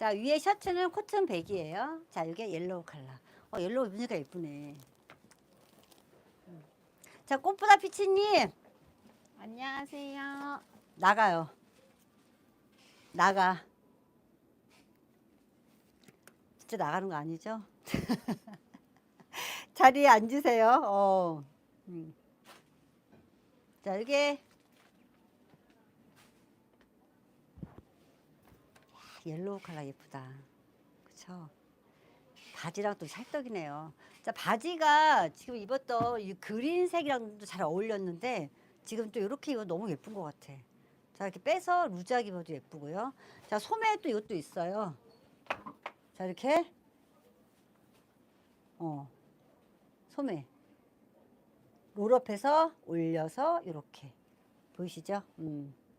자 위에 셔츠는 코튼 백이에요. 자 이게 옐로우 컬러. 어 옐로우 입으니까 예쁘네. 음. 자 꽃보다 피치님 안녕하세요. 나가요. 나가. 진짜 나가는 거 아니죠? 자리에 앉으세요. 어. 음. 자, 이게 옐로우 컬러 예쁘다. 그쵸? 바지랑 또 찰떡이네요. 자, 바지가 지금 입었던 이 그린색이랑도 잘 어울렸는데 지금 또 이렇게 입어 너무 예쁜 것 같아. 자, 이렇게 빼서 루즈하게 입어도 예쁘고요. 자, 소매 또 이것도 있어요. 자, 이렇게. 어. 소매. 롤업해서 올려서 이렇게. 보이시죠? 음.